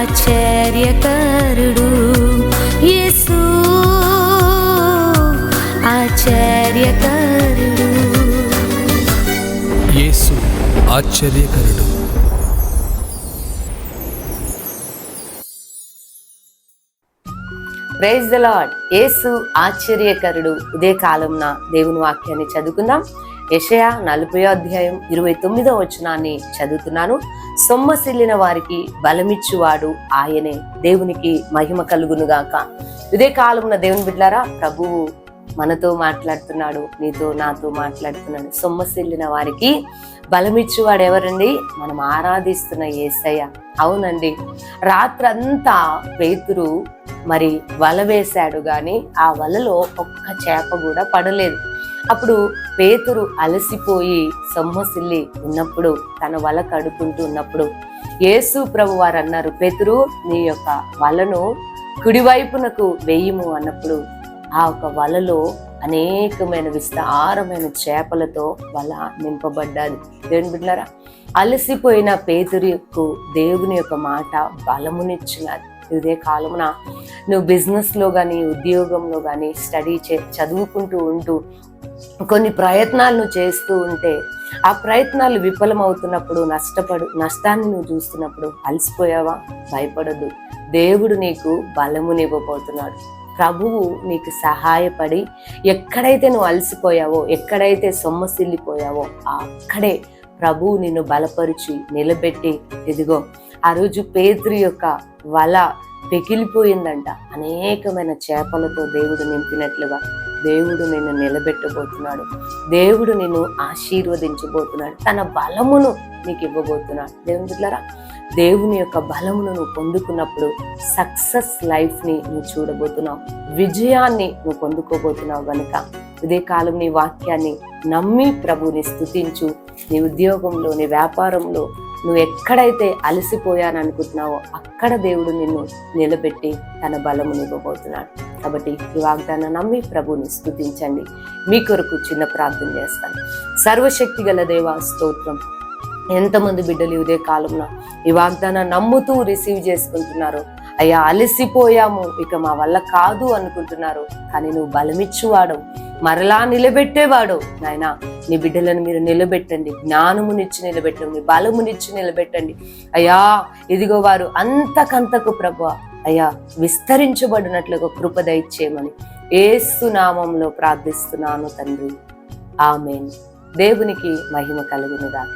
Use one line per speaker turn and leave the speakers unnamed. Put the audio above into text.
ఆశ్చర్యకరుడు యేసు. ఆశ్చర్యకరుడు.
యేసు ఆశ్చర్యకరుడు.
ప్రైజ్ ద లాడ్ యేసు ఆశ్చర్యకరుడు. ఇదే కాలంన దేవుని వాక్యాన్ని చదువుకుందాం. యషయా నలభై అధ్యాయం ఇరవై తొమ్మిదో వచనాన్ని చదువుతున్నాను. సొమ్మసిల్లిన వారికి బలమిచ్చువాడు ఆయనే. దేవునికి మహిమ కలుగునుగాక. ఇదే కాలమున దేవుని బిడ్డారా ప్రభువు మనతో మాట్లాడుతున్నాడు నీతో నాతో మాట్లాడుతున్నాడు. సొమ్మసిల్లిన వారికి బలమిచ్చువాడు ఎవరండి? మనం ఆరాధిస్తున్న ఏసయ్య. అవునండి. రాత్రంతా పేతురు మరి వల వేశాడు కానీ ఆ వలలో ఒక్క చేప కూడా పడలేదు. అప్పుడు పేతురు అలసిపోయి సొమ్మసిల్లి ఉన్నప్పుడు తన వల కడుకుంటూ ఉన్నప్పుడు యేసు ప్రభు వారు అన్నారు పేతురు నీ యొక్క వలను కుడివైపునకు వేయము అన్నప్పుడు ఆ ఒక వలలో అనేకమైన విస్తారమైన చేపలతో వల నింపబడ్డాది. దేవుని బిడ్డారా అలసిపోయిన పేతురుకు దేవుని యొక్క మాట బలమునిచ్చినది. ఇదే కాలమున నువ్వు బిజినెస్లో కానీ ఉద్యోగంలో కానీ స్టడీ చే చదువుకుంటూ ఉంటూ కొన్ని ప్రయత్నాలను చేస్తూ ఉంటే ఆ ప్రయత్నాలు విఫలమవుతున్నప్పుడు నష్టపడు నష్టాన్ని నువ్వు చూస్తున్నప్పుడు అలసిపోయావా? భయపడద్దు. దేవుడు నీకు బలమునివ్వబోతున్నాడు. ప్రభువు నీకు సహాయపడి ఎక్కడైతే నువ్వు అలసిపోయావో ఎక్కడైతే సొమ్మసిల్లిపోయావో అక్కడే ప్రభువు నిన్ను బలపరిచి నిలబెట్టి ఇదిగో ఆ రోజు పేద్రి యొక్క వల పెకిలిపోయిందంట. అనేకమైన చేపలతో దేవుడు నింపినట్లుగా దేవుడు నిన్ను నిలబెట్టబోతున్నాడు. దేవుడు నిన్ను ఆశీర్వదించబోతున్నాడు. తన బలమును నీకు ఇవ్వబోతున్నాడు. దేవుడులారా దేవుని యొక్క బలమును నువ్వు పొందుకున్నప్పుడు సక్సెస్ లైఫ్ని నువ్వు చూడబోతున్నావు. విజయాన్ని నువ్వు పొందుకోబోతున్నావు కనుక ఇదే కాలం నీ వాక్యాన్ని నమ్మి ప్రభుని స్తుతించు నీ ఉద్యోగంలో నీ వ్యాపారంలో నువ్వు ఎక్కడైతే అలసిపోయాను అనుకుంటున్నావో అక్కడ దేవుడు నిన్ను నిలబెట్టి తన బలము ఇవ్వబోతున్నాడు కాబట్టి ఈ వాగ్దానం నమ్మి ప్రభుని స్థుతించండి. మీ కొరకు చిన్న ప్రార్థన చేస్తాను. సర్వశక్తి గల దేవా స్తోత్రం. ఎంతమంది బిడ్డలు ఇదే కాలంలో ఈ వాగ్దానం నమ్ముతూ రిసీవ్ చేసుకుంటున్నారు. అయ్యా అలసిపోయాము. ఇక మా వల్ల కాదు అనుకుంటున్నారు. కానీ నువ్వు బలమిచ్చువాడవు. మరలా నిలబెట్టేవాడు. నాయన నీ బిడ్డలను మీరు నిలబెట్టండి. జ్ఞానమునిచ్చి నిలబెట్టండి. బలమునిచ్చి నిలబెట్టండి. అయ్యా ఇదిగో వారు అంతకంతకు ప్రభు అయ్యా విస్తరించబడినట్లుగా కృప దయచేయమని ఏసు నామంలో ప్రార్థిస్తున్నాను తండ్రి. ఆమెన్. దేవునికి మహిమ కలుగునుగా